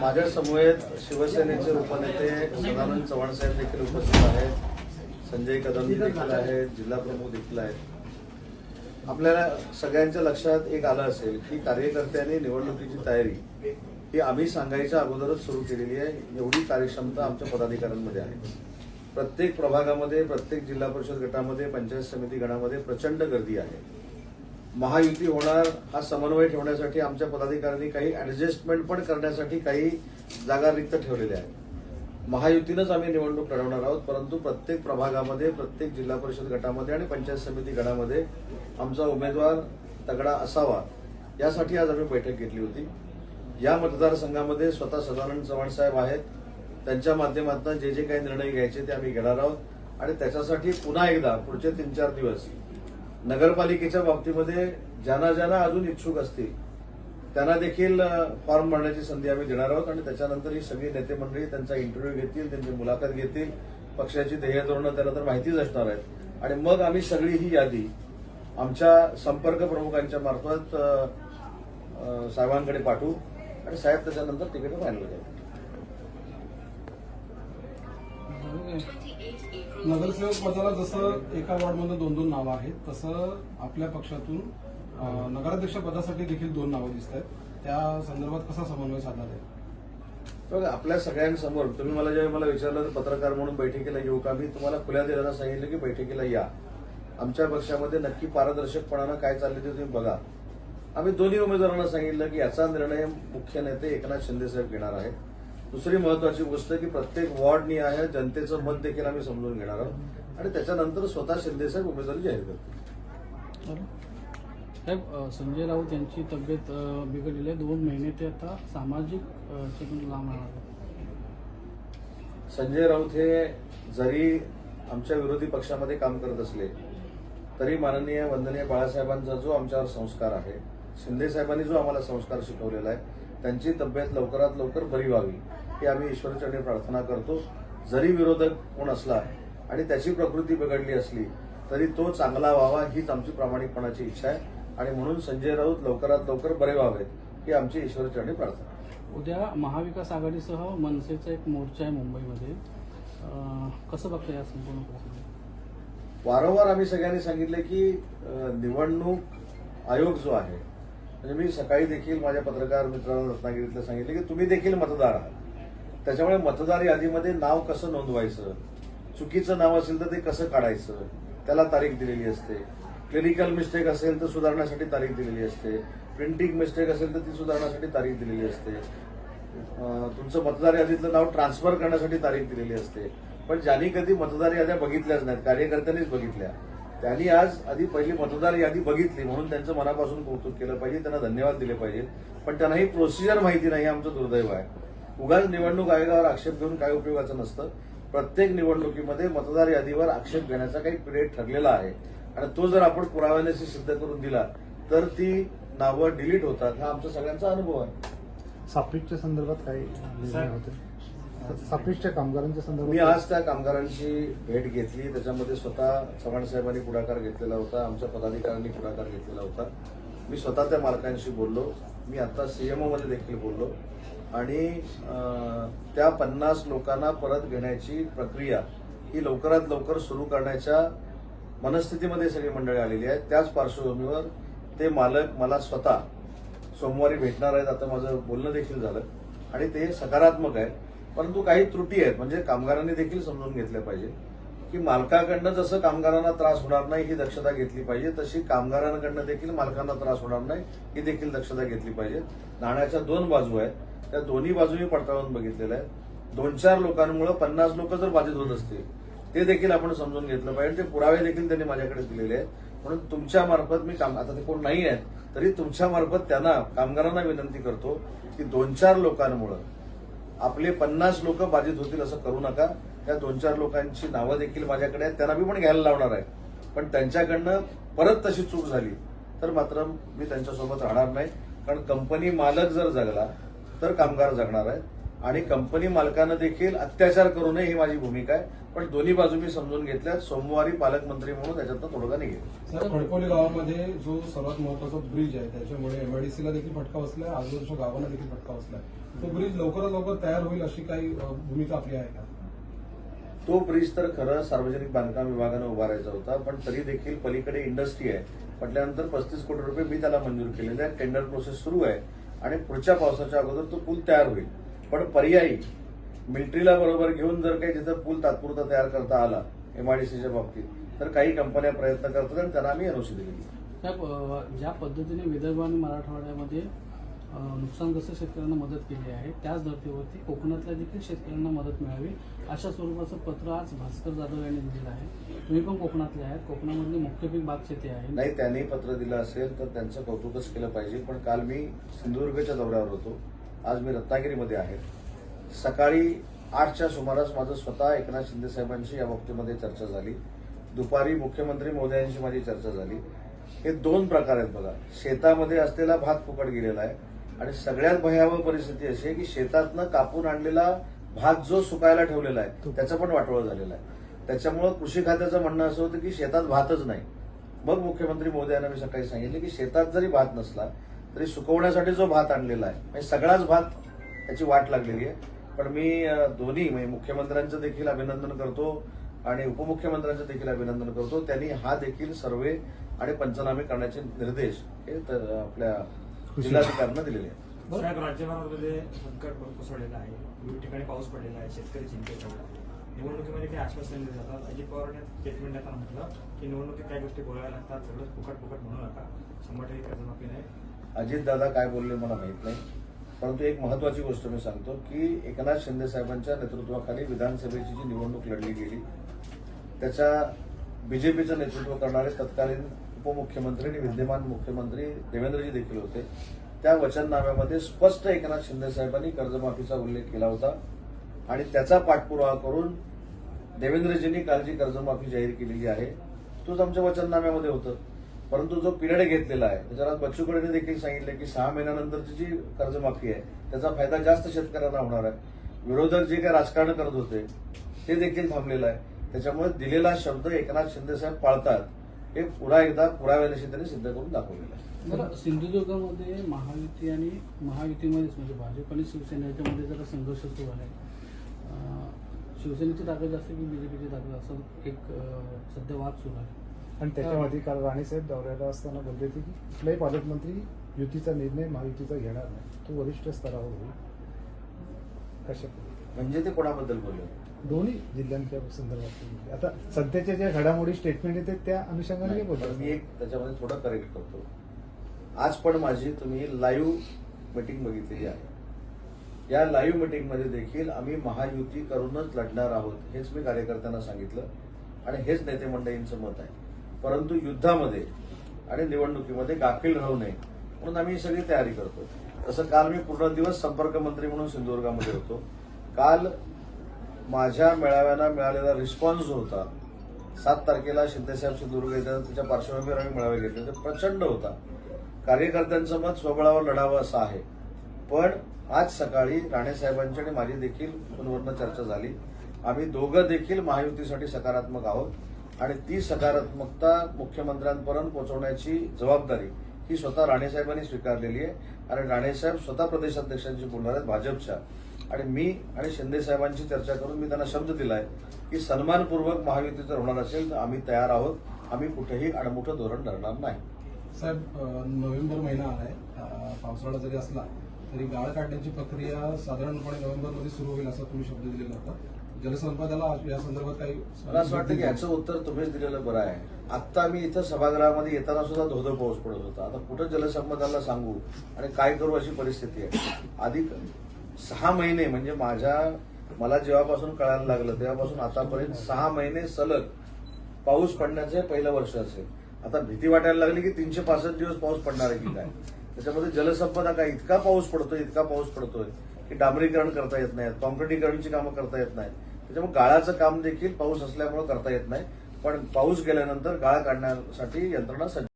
माझ्या समवेत शिवसेनेचे उपनेते सदानंद चव्हाण साहेब देखील उपस्थित आहेत. संजय कदम देखील आहेत जिल्हा प्रमुख देखील आहेत. आपल्याला सगळ्यांच्या लक्षात एक आलं असेल की कार्यकर्त्यांनी निवडणुकीची तयारी ही आम्ही सांगायच्या अगोदरच सुरू केलेली आहे. एवढी कार्यक्षमता आमच्या पदाधिकाऱ्यांमध्ये आहे. प्रत्येक प्रभागामध्ये प्रत्येक जिल्हा परिषद गटामध्ये पंचायत समिती गणामध्ये प्रचंड गर्दी आहे. महायुती होणार हा समन्वय ठेवण्यासाठी आमच्या पदाधिकाऱ्यांनी काही ऍडजस्टमेंट पण करण्यासाठी काही जागा रिक्त ठेवलेल्या आहेत. महायुतीनंच आम्ही निवडणूक लढवणार आहोत परंतु प्रत्येक प्रभागामध्ये प्रत्येक जिल्हा परिषद गटामध्ये आणि पंचायत समिती गटामध्ये आमचा उमेदवार तगडा असावा यासाठी आज आम्ही बैठक घेतली होती. या मतदारसंघामध्ये स्वतः सदानंद चव्हाण साहेब आहेत. त्यांच्या माध्यमातून जे जे काही निर्णय घ्यायचे ते आम्ही घेणार आहोत. आणि त्याच्यासाठी पुन्हा एकदा पुढचे तीन चार दिवस नगरपालिकेच्या बाबतीमध्ये ज्यांना ज्यांना अजून इच्छुक असतील त्यांना देखील फॉर्म भरण्याची संधी आम्ही देणार आहोत आणि त्याच्यानंतर ही सगळी नेते मंडळी त्यांचा इंटरव्ह्यू घेतील त्यांची मुलाखत घेतील पक्षाची ध्येय धोरणं त्यांना तर माहितीच असणार आहेत. आणि मग आम्ही सगळी ही यादी आमच्या संपर्क प्रमुखांच्या मार्फत साहेबांकडे पाठवू आणि साहेब त्याच्यानंतर तिकीट फायनल करू. नगरसेवक पदाला जसं एका वॉर्डमध्ये दोन दोन नावं आहेत तसं आपल्या पक्षातून नगराध्यक्ष पदासाठी देखील दोन नावं दिसत आहेत. त्या संदर्भात कसा समन्वय साधला आहे? बघा आपल्या सगळ्यांसमोर तुम्ही मला ज्यावेळी मला विचारलं तर पत्रकार म्हणून बैठकीला येऊ का मी तुम्हाला खुल्या दिलाना सांगितलं की बैठकीला या. आमच्या पक्षामध्ये नक्की पारदर्शकपणानं काय चालले ते तुम्ही बघा. आम्ही दोन्ही उमेदवारांना सांगितलं की याचा निर्णय मुख्य नेते एकनाथ शिंदे साहेब घेणार आहेत. दुसरी महत्वाची गोष्ट की प्रत्येक वॉर्डनी आहे जनतेचं मत देखील आम्ही समजून घेणार आहोत. आणि त्याच्यानंतर स्वतः शिंदे साहेब उमेदवारी जाहीर करतील. साहेब संजय राऊत यांची तब्येत बिघडलेली आहे. दोन महिने ते आता सामाजिक लांब राहणार. संजय राऊत हे जरी आमच्या विरोधी पक्षामध्ये काम करत असले तरी माननीय वंदनीय बाळासाहेबांचा जो आमच्यावर संस्कार आहे शिंदे साहेबांनी जो आम्हाला संस्कार शिकवलेला आहे त्यांची तब्येत लवकरात लवकर बरी व्हावी ही आम्ही ईश्वरचरणी प्रार्थना करतो. जरी विरोधक कोण असला आणि त्याची प्रकृती बिघडली असली तरी तो चांगला व्हावा हीच आमची प्रामाणिकपणाची इच्छा आहे. आणि म्हणून संजय राऊत लवकरात लवकर बरे व्हावेत ही आमची ईश्वरचरणी प्रार्थना. उद्या महाविकास आघाडीसह मनसेचा एक मोर्चा आहे मुंबईमध्ये. कसं बघता या संपूर्ण वारंवार आम्ही सगळ्यांनी सांगितले की निवडणूक आयोग जो आहे म्हणजे मी सकाळी देखील माझ्या पत्रकार मित्रांना रत्नागिरीतलं सांगितलं की तुम्ही देखील मतदार आहात. त्याच्यामुळे मतदार यादीमध्ये नाव कसं नोंदवायचं? चुकीचं नाव असेल तर ते कसं काढायचं? त्याला तारीख दिलेली असते. क्लिनिकल मिस्टेक असेल तर सुधारण्यासाठी तारीख दिलेली असते. प्रिंटिंग मिस्टेक असेल तर ती सुधारण्यासाठी तारीख दिलेली असते. तुमचं मतदार यादीतलं नाव ट्रान्सफर करण्यासाठी तारीख दिलेली असते. पण ज्यांनी कधी मतदार याद्या बघितल्याच नाहीत कार्यकर्त्यांनीच बघितल्या. त्यांनी आज आधी पहिली मतदार यादी बघितली म्हणून त्यांचं मनापासून कौतुक केलं पाहिजे त्यांना धन्यवाद दिले पाहिजे. पण त्यांना ही प्रोसिजर माहिती नाही हे आमचं दुर्दैव आहे. उगाच निवडणूक आयोगावर आक्षेप घेऊन काय उपयोगाचं नसतं. प्रत्येक निवडणुकीमध्ये मतदार यादीवर आक्षेप घेण्याचा काही पिरियड ठरलेला आहे. आणि तो जर आपण पुराव्यानेशी सिद्ध करून दिला तर ती नावं डिलीट होतात हा आमचा सगळ्यांचा अनुभव आहे. सापीच्या संदर्भात काही होते सापीच्या कामगारांच्या संदर्भात? मी आज त्या कामगारांची भेट घेतली. त्याच्यामध्ये स्वतः चव्हाण साहेबांनी पुढाकार घेतलेला होता. आमच्या पदाधिकाऱ्यांनी पुढाकार घेतलेला होता. मी स्वतः त्या मालकांशी बोललो. मी आता सीएमओ मध्ये देखील बोललो. आणि त्या पन्नास लोकांना परत घेण्याची प्रक्रिया ही लवकरात लवकर सुरू करण्याच्या मनस्थितीमध्ये सगळी मंडळी आलेली आहेत. त्याच पार्श्वभूमीवर ते मालक मला स्वतः सोमवारी भेटणार आहेत. आता माझं बोलणं देखील झालं. आणि ते सकारात्मक आहे परंतु काही त्रुटी आहेत. म्हणजे कामगारांनी देखील समजून घेतल्या पाहिजे की मालकाकडनं जसं कामगारांना त्रास होणार नाही ही दक्षता घेतली पाहिजे. तशी कामगारांकडनं देखील मालकांना त्रास होणार नाही ही देखील दक्षता घेतली पाहिजे. नाण्याच्या दोन बाजू आहेत. त्या दोन्ही बाजूही पडताळून बघितलेल्या आहेत. दोन चार लोकांमुळे पन्नास लोक जर बाधित होत असतील ते देखील आपण समजून घेतलं पाहिजे. ते पुरावे देखील त्यांनी माझ्याकडे दिलेले आहेत. म्हणून तुमच्या मार्फत मी काम आता ते कोण नाही आहेत तरी तुमच्या मार्फत त्यांना कामगारांना विनंती करतो की दोन चार लोकांमुळं आपले पन्नास लोक बाधित होतील असं करू नका. त्या दोन चार लोकांची नावं देखील माझ्याकडे आहेत. त्यांना मी पण घ्यायला लावणार आहे. पण त्यांच्याकडनं परत तशी चूक झाली तर मात्र मी त्यांच्यासोबत राहणार नाही. कारण कंपनी मालक जर जगला तर कामगार जगणार आहेत. आणि कंपनी मालकानं देखील अत्याचार करू नये ही माझी भूमिका आहे. पण दोन्ही बाजू मी समजून घेतल्या. सोमवारी पालकमंत्री म्हणून त्याच्यातनं तोडगा निघेल. सर खडकोली गावामध्ये जो सर्वात महत्त्वाचा ब्रिज आहे त्याच्यामुळे एमआयडीसीला देखील फटका बसलाय. आजूबाजूच्या गावांना देखील फटका बसलाय. तो ब्रिज लवकरात लवकर तयार होईल अशी काही भूमिका आपली आहे का? तो ब्रिज तर खरं सार्वजनिक बांधकाम विभागानं उभारायचा होता पण तरी देखील पलीकडे इंडस्ट्री आहे. म्हटल्यानंतर पस्तीस कोटी रुपये मी त्याला मंजूर केलेले आहे टेंडर प्रोसेस सुरू आहे. आणि पुढच्या पावसाच्या अगोदर तो पूल तयार होईल. पण पर्यायी मिलिटरीला बरोबर घेऊन जर काही तिथं पूल तात्पुरता तयार करता आला एमआयडीसीच्या बाबतीत तर काही कंपन्या प्रयत्न करतात आणि त्यांना आम्ही एनओसी दिलेली आहे. साहेब अ, ज्या पद्धतीने विदर्भ आणि मराठवाड्यामध्ये नुकसानग्रस्त शेतकऱ्यांना मदत केली आहे त्याच धर्तीवरती कोकणातल्या देखील शेतकऱ्यांना मदत मिळावी अशा स्वरूपाचं पत्र आज भास्कर जाधव यांनी दिलेलं आहे. तुम्ही पण कोकणातले आहेत कोकणामधली मुख्य पीक भात शेती आहे. नाही त्यांनी पत्र दिलं असेल तर त्यांचं कौतुकच केलं पाहिजे पण काल मी सिंधुदुर्गच्या दौऱ्यावर होतो. आज मी रत्नागिरीमध्ये आहे. सकाळी आठच्या सुमारास माझं स्वतः एकनाथ शिंदे साहेबांशी या बाबतीमध्ये चर्चा झाली. दुपारी मुख्यमंत्री महोदयांशी माझी चर्चा झाली. हे दोन प्रकार आहेत बघा. शेतामध्ये असलेला भात फुकट गेलेला आहे आणि सगळ्यात भयावह परिस्थिती अशी आहे की शेतातनं कापून आणलेला भात जो सुकायला ठेवलेला आहे त्याचं पण वाटोळं झालेला आहे. त्याच्यामुळं कृषी खात्याचं म्हणणं असं होतं की शेतात भातच नाही. मग मुख्यमंत्री मोदयांना मी सकाळी सांगितले की शेतात जरी भात नसला तरी सुकवण्यासाठी जो भात आणलेला आहे म्हणजे सगळाच भात त्याची वाट लागलेली आहे. पण मी दोन्ही म्हणजे मुख्यमंत्र्यांचं देखील अभिनंदन करतो आणि उपमुख्यमंत्र्यांचं देखील अभिनंदन करतो. त्यांनी हा देखील सर्वे आणि पंचनामे करण्याचे निर्देश हे तर आपल्या जिल्हाधिकाऱ्यांना दिलेले आहेत. साहेब राज्यभरामध्ये संकट कोसळलेलं आहे. विविध ठिकाणी पाऊस पडलेला आहे. शेतकरी चिंतेत आहे निवडणुकीमध्ये काही आश्वासन दिले जातात अजित पवारांनी स्टेटमेंट देताना म्हटलं की निवडणुकीत काही गोष्टी बोलायला लागतात. सगळं फुकट फुकट म्हणू नका. शंभर टक्के कर्जमाफी नाही. अजितदादा काय बोलले मला माहीत नाही. परंतु एक महत्वाची गोष्ट मी सांगतो की एकनाथ शिंदे साहेबांच्या नेतृत्वाखाली विधानसभेची जी निवडणूक लढली गेली त्याच्या बीजेपीचं नेतृत्व करणारे तत्कालीन उपमुख्यमंत्री आणि विद्यमान मुख्यमंत्री देवेंद्रजी देखील होते. त्या वचननाम्यामध्ये स्पष्ट एकनाथ शिंदे साहेबांनी कर्जमाफीचा उल्लेख केला होता आणि त्याचा पाठपुरावा करून देवेंद्रजींनी काल जी कर्जमाफी जाहीर केलेली आहे. तोच आमच्या वचननाम्यामध्ये होतं. परंतु जो पिरियड घेतलेला आहे त्याच्यात आज बच्चू कडूने देखील सांगितलं की सहा महिन्यानंतरची जी कर्जमाफी आहे त्याचा फायदा जास्त शेतकऱ्यांना होणार आहे. विरोधक जे काही राजकारण करत होते ते देखील थांबलेलं आहे. त्याच्यामुळे दिलेला शब्द एकनाथ शिंदे साहेब पाळतात हे पुन्हा एकदा पुराव्यानिशी त्यांनी सिद्ध करून दाखवलेलं आहे. जरा सिंधुदुर्गमध्ये महायुती आणि महायुतीमध्येच म्हणजे भाजप आणि शिवसेना याच्यामध्ये जरा संघर्ष सुरू आहे. शिवसेनेची ताकद जास्त की बीजेपीची ताकद? असं एक सध्या वाद सुरू आहे. आणि त्याच्यामध्ये काल राणेसाहेब दौऱ्याला असताना बोलले होते की कुठलाही पालकमंत्री युतीचा निर्णय महायुतीचा घेणार नाही. तो वरिष्ठ स्तरावर होईल. कशा? म्हणजे ते कोणाबद्दल बोलले? दोन्ही जिल्ह्यांच्या संदर्भात. आता सध्याच्या ज्या घडामोडी स्टेटमेंट येते त्या अनुषंगाने बोलतो मी एक त्याच्यामध्ये थोडं करेक्ट करतो. आज पण माझी तुम्ही लाईव्ह मीटिंग बघितलेली आहे. या लाईव्ह मीटिंगमध्ये देखील आम्ही महायुती करूनच लढणार आहोत हेच मी कार्यकर्त्यांना सांगितलं. आणि हेच नेते मंडळींचं मत आहे. परंतु युद्धामध्ये आणि निवडणुकीमध्ये गाफील राहू नये. म्हणून आम्ही सगळी तयारी करतो तसं काल मी पूर्ण दिवस संपर्क मंत्री म्हणून सिंधुदुर्गामध्ये होतो. काल माझ्या मेळाव्यांना मिळालेला रिस्पॉन्स जो होता सात तारखेला शिंदेसाहेब सिंधुदुर्ग येतात त्याच्या पार्श्वभूमीवर आम्ही मेळावे घेतले. ते प्रचंड होता. कार्यकर्त्यांचं मत स्वबळावर लढावं असं आहे. पण आज सकाळी राणेसाहेबांची आणि माझी देखील फोनवरनं चर्चा झाली. आम्ही दोघं देखील महायुतीसाठी सकारात्मक आहोत. आणि ती सकारात्मकता मुख्यमंत्र्यांपर्यंत पोहोचवण्याची जबाबदारी ही स्वतः राणेसाहेबांनी स्वीकारलेली आहे. आणि राणेसाहेब स्वतः प्रदेशाध्यक्षांशी बोलणार आहेत भाजपच्या. आणि मी आणि शिंदे साहेबांची चर्चा करून मी त्यांना शब्द दिलाय की सन्मानपूर्वक महायुती जर होणार असेल तर आम्ही तयार आहोत. आम्ही कुठेही अडमुठं धोरण धरणार नाही. साहेब नोव्हेंबर महिना आलाय. पावसाळा जरी असला तरी गाळ काढण्याची प्रक्रिया साधारणपणे नोव्हेंबरमध्ये सुरू होईल असा तुम्ही शब्द दिलेला होता. जलसंपदाला या संदर्भात काही मला असं वाटतं की याचं उत्तर तुम्हीच दिलेलं बरं आहे. आत्ता मी इथं सभागृहामध्ये येताना सुद्धा धोधो पाऊस पडत होता. आता कुठं जलसंपदाला सांगू आणि काय करू अशी परिस्थिती आहे? आधी सहा महिने म्हणजे माझ्या मला जेव्हापासून कळायला लागलं तेव्हापासून आतापर्यंत सहा महिने सलग पाऊस पडण्याचं पहिलं वर्ष असेल. आता भीती वाटायला लागली की तीनशे पासष्ट दिवस पाऊस पडणार आहे की काय? त्याच्यामध्ये जलसंपदा काय? इतका पाऊस पडतोय इतका पाऊस पडतोय की डांबरीकरण करता येत नाहीत कॉन्क्रिटीकरणची कामं करता येत नाहीत. त्याच्यामुळे गाळाचं काम देखील पाऊस असल्यामुळे करता येत नाही. पण पाऊस गेल्यानंतर गाळा काढण्यासाठी यंत्रणा सज्ज